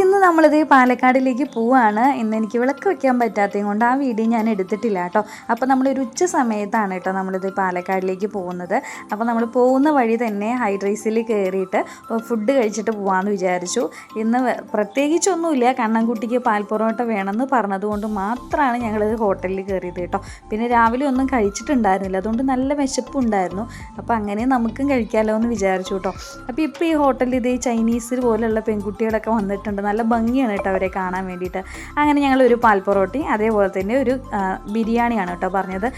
ഇന്ന് നമ്മളിത് പാലക്കാടിലേക്ക് പോവാണ്. ഇന്ന് എനിക്ക് വിളക്ക് വെക്കാൻ പറ്റാത്തത് കൊണ്ട് ആ വീഡിയോ ഞാൻ എടുത്തിട്ടില്ല കേട്ടോ. അപ്പോൾ നമ്മളൊരു ഉച്ച സമയത്താണ് കേട്ടോ നമ്മളിത് പാലക്കാടിലേക്ക് പോകുന്നത്. അപ്പോൾ നമ്മൾ പോകുന്ന വഴി തന്നെ ഹൈഡ്രൈസിൽ കയറിയിട്ട് ഫുഡ് കഴിച്ചിട്ട് പോകാമെന്ന് വിചാരിച്ചു. ഇന്ന് പ്രത്യേകിച്ചൊന്നുമില്ല. കണ്ണൻകുട്ടിക്ക് പാൽപ്പൊറോട്ട വേണമെന്ന് പറഞ്ഞതുകൊണ്ട് മാത്രമാണ് ഞങ്ങൾ ഹോട്ടലിൽ കയറിയത് കേട്ടോ. പിന്നെ രാവിലെ ഒന്നും കഴിച്ചിട്ടുണ്ടായിരുന്നില്ല. അതുകൊണ്ട് നല്ല വിശപ്പുണ്ടായിരുന്നു. അപ്പോൾ അങ്ങനെ നമുക്കും കഴിക്കാമല്ലോ എന്ന് വിചാരിച്ചു കേട്ടോ. അപ്പോൾ ഇപ്പോൾ ഈ ഹോട്ടലിൽ ഇത് ചൈനീസ് പോലുള്ള പെൺകുട്ടികളൊക്കെ വന്നിട്ടുണ്ട്. നല്ല ഭംഗിയാണ് കേട്ടോ അവരെ കാണാൻ വേണ്ടിയിട്ട്. അങ്ങനെ ഞങ്ങൾ ഒരു പാൽ പൊറോട്ടയും അതേപോലെ തന്നെ ഒരു ബിരിയാണിയാണ് കേട്ടോ പറഞ്ഞത്.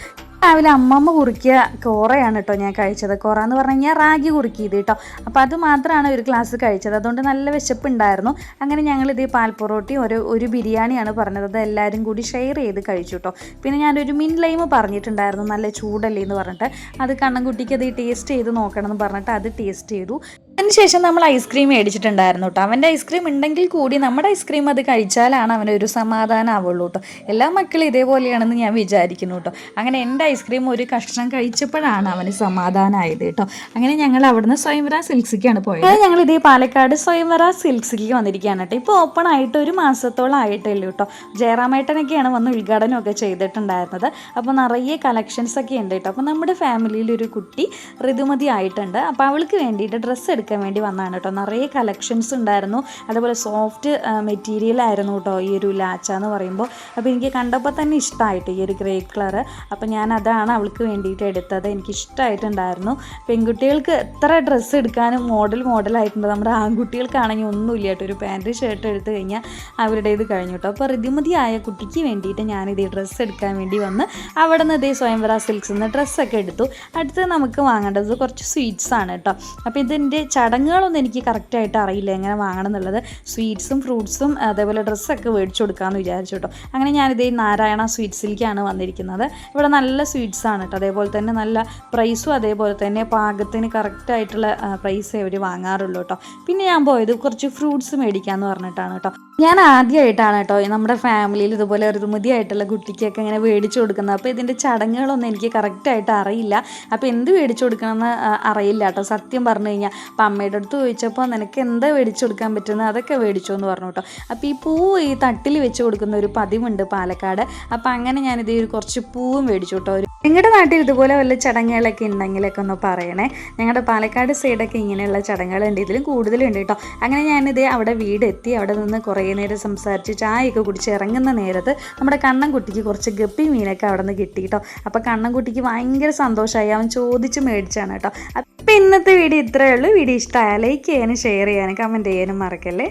രാവിലെ അമ്മമ്മ കുറുക്കിയ കോറയാണ് കേട്ടോ ഞാൻ കഴിച്ചത്. കോറ എന്ന് പറഞ്ഞു കഴിഞ്ഞാൽ റാഗി കുറുക്കിയത് കേട്ടോ. അപ്പോൾ അത് മാത്രമാണ് ഒരു ഗ്ലാസ് കഴിച്ചത്. അതുകൊണ്ട് നല്ല വിശപ്പുണ്ടായിരുന്നു. അങ്ങനെ ഞങ്ങൾ ഇത് പാൽ പൊറോട്ടയും ഒരു ഒരു ബിരിയാണിയാണ് പറഞ്ഞത്. അത് എല്ലാവരും കൂടി ഷെയർ ചെയ്ത് കഴിച്ചു കേട്ടോ. പിന്നെ ഞാനൊരു മിൻ ലൈം പറഞ്ഞിട്ടുണ്ടായിരുന്നു. നല്ല ചൂടല്ലേ എന്ന് പറഞ്ഞിട്ട്. അത് കണ്ണൻകുട്ടിക്ക് അത് ടേസ്റ്റ് ചെയ്ത് നോക്കണം എന്ന് പറഞ്ഞിട്ട് അത് ടേസ്റ്റ് ചെയ്തു. അതിനുശേഷം നമ്മൾ ഐസ്ക്രീം മേടിച്ചിട്ടുണ്ടായിരുന്നു കേട്ടോ. അവന്റെ ഐസ്ക്രീം ഉണ്ടെങ്കിൽ കൂടി നമ്മുടെ ഐസ്ക്രീം അത് കഴിച്ചാലാണ് അവനൊരു സമാധാനം ആവുള്ളൂ കേട്ടോ. എല്ലാ മക്കളും ഇതേപോലെയാണെന്ന് ഞാൻ വിചാരിക്കുന്നു കേട്ടോ. അങ്ങനെ എന്റെ ഐസ്ക്രീം ഒരു കഷ്ണം കഴിച്ചപ്പോഴാണ് അവന് സമാധാനമായത് കേട്ടോ. അങ്ങനെ ഞങ്ങൾ അവിടുന്ന് സ്വയംവര സിൽക്സിക്കാണ് പോയത്. അത് ഞങ്ങൾ ഇതേ പാലക്കാട് സ്വയംവര സിൽക്സിലേക്ക് വന്നിരിക്കുകയാണ് കേട്ടോ. ഇപ്പോൾ ഓപ്പൺ ആയിട്ട് ഒരു മാസത്തോളം ആയിട്ടേ ഉള്ളൂ കേട്ടോ. ജയറാമേട്ടനൊക്കെയാണ് വന്ന് ഉദ്ഘാടനമൊക്കെ ചെയ്തിട്ടുണ്ടായിരുന്നത്. അപ്പോൾ നിറയെ കളക്ഷൻസ് ഒക്കെ ഉണ്ട് കേട്ടോ. അപ്പോൾ നമ്മുടെ ഫാമിലിയിൽ ഒരു കുട്ടി ഋതുമതി ആയിട്ടുണ്ട്. അപ്പോൾ അവൾക്ക് വേണ്ടിയിട്ട് ഡ്രസ്സ് എടുക്കാൻ വേണ്ടി വന്നതാണ് കേട്ടോ. നിറയെ കളക്ഷൻസ് ഉണ്ടായിരുന്നു. അതുപോലെ സോഫ്റ്റ് മെറ്റീരിയൽ ആയിരുന്നു കേട്ടോ ഈ ഒരു ലാച്ച എന്ന് പറയുമ്പോൾ. അപ്പോൾ എനിക്ക് കണ്ടപ്പോൾ തന്നെ ഇഷ്ടമായിട്ട് ഈ ഒരു ഗ്രേ കളർ അപ്പോൾ ഞാൻ അതാണ് അവൾക്ക് വേണ്ടിയിട്ട് എടുത്തത്. എനിക്ക് ഇഷ്ടമായിട്ടുണ്ടായിരുന്നു. പെൺകുട്ടികൾക്ക് എത്ര ഡ്രസ്സ് എടുക്കാനും മോഡൽ മോഡലായിട്ടുണ്ട് നമ്മുടെ ആൺകുട്ടികൾക്കാണെങ്കിൽ ഒന്നുമില്ല കേട്ടോ. ഒരു പാന്റ് ഷർട്ട് എടുത്തു കഴിഞ്ഞാൽ അവരുടേത് കഴിഞ്ഞു കേട്ടോ. അപ്പോൾ ഋതിമതി ആയ കുട്ടിക്ക് വേണ്ടിയിട്ട് ഞാൻ ഞാനിത് ഡ്രസ്സ് എടുക്കാൻ വേണ്ടി വന്ന് അവിടെ നിന്ന് ഇതേ സ്വയംവര സിൽക്സിൽ നിന്ന് ഡ്രസ്സൊക്കെ എടുത്തു. അടുത്ത് നമുക്ക് വാങ്ങേണ്ടത് കുറച്ച് സ്വീറ്റ്സ് ആണ് കേട്ടോ. അപ്പോൾ ഇതിന്റെ ചടങ്ങുകളൊന്നും എനിക്ക് കറക്റ്റായിട്ട് അറിയില്ല എങ്ങനെ വാങ്ങണം എന്നുള്ളത്. സ്വീറ്റ്സും ഫ്രൂട്ട്സും അതേപോലെ ഡ്രസ്സൊക്കെ മേടിച്ചു കൊടുക്കാമെന്ന് വിചാരിച്ചു കേട്ടോ. അങ്ങനെ ഞാനിതേ നാരായണ സ്വീറ്റ്സിലേക്കാണ് വന്നിരിക്കുന്നത്. ഇവിടെ നല്ല സ്വീറ്റ്സ് ആണ് കേട്ടോ. അതേപോലെ തന്നെ നല്ല പ്രൈസും അതേപോലെ തന്നെ പാകത്തിന് കറക്റ്റായിട്ടുള്ള പ്രൈസേ അവർ വാങ്ങാറുള്ളൂ കേട്ടോ. പിന്നെ ഞാൻ പോയത് കുറച്ച് ഫ്രൂട്ട്സ് മേടിക്കാമെന്ന് പറഞ്ഞിട്ടാണ് കേട്ടോ. ഞാൻ ആദ്യമായിട്ടാണ് കേട്ടോ നമ്മുടെ ഫാമിലിയിൽ ഇതുപോലെ ഋതുമതിയായിട്ടുള്ള കുട്ടിക്കൊക്കെ ഇങ്ങനെ മേടിച്ചു കൊടുക്കുന്നത്. അപ്പോൾ ഇതിന്റെ ചടങ്ങുകളൊന്നും എനിക്ക് കറക്റ്റായിട്ട് അറിയില്ല. അപ്പോൾ എന്ത് മേടിച്ചു കൊടുക്കണമെന്ന് അറിയില്ല കേട്ടോ. സത്യം പറഞ്ഞു കഴിഞ്ഞാൽ അപ്പം അമ്മയുടെ അടുത്ത് ചോദിച്ചപ്പോൾ നിനക്ക് എന്താ മേടിച്ചു കൊടുക്കാൻ പറ്റുന്നത്? അതൊക്കെ മേടിച്ചോ എന്ന് പറഞ്ഞു കേട്ടോ. അപ്പോൾ ഈ പൂവ് ഈ തട്ടിൽ വെച്ച് കൊടുക്കുന്ന ഒരു പതിവുണ്ട് പാലക്കാട്. അപ്പോൾ അങ്ങനെ ഞാനിത് ഒരു കുറച്ച് പൂവും മേടിച്ചു കേട്ടോ. ഒരു നിങ്ങളുടെ നാട്ടിൽ ഇതുപോലെ വല്ല ചടങ്ങുകളൊക്കെ ഉണ്ടെങ്കിലൊക്കെ ഒന്ന് പറയണേ. ഞങ്ങളുടെ പാലക്കാട് സൈഡൊക്കെ ഇങ്ങനെയുള്ള ചടങ്ങുകളുണ്ട്. ഇതിലും കൂടുതലുണ്ട് കേട്ടോ. അങ്ങനെ ഞാനിത് അവിടെ വീടെത്തി അവിടെ നിന്ന് കുറേ നേരം സംസാരിച്ച് ചായയൊക്കെ കുടിച്ച് ഇറങ്ങുന്ന നേരത്ത് നമ്മുടെ കണ്ണൻകുട്ടിക്ക് കുറച്ച് ഗപ്പി മീനൊക്കെ അവിടെ നിന്ന് കിട്ടി കേട്ടോ. അപ്പോൾ കണ്ണൻകുട്ടിക്ക് ഭയങ്കര സന്തോഷമായി. അവൻ ചോദിച്ച് മേടിച്ചാണ് കേട്ടോ. അപ്പോൾ ഇന്നത്തെ വീഡിയോ ഇത്രയേ ഉള്ളൂ. വീഡിയോ ഇഷ്ടമായ ലൈക്ക് ചെയ്യാനും ഷെയർ ചെയ്യാനും കമന്റ് ചെയ്യാനും മറക്കല്ലേ?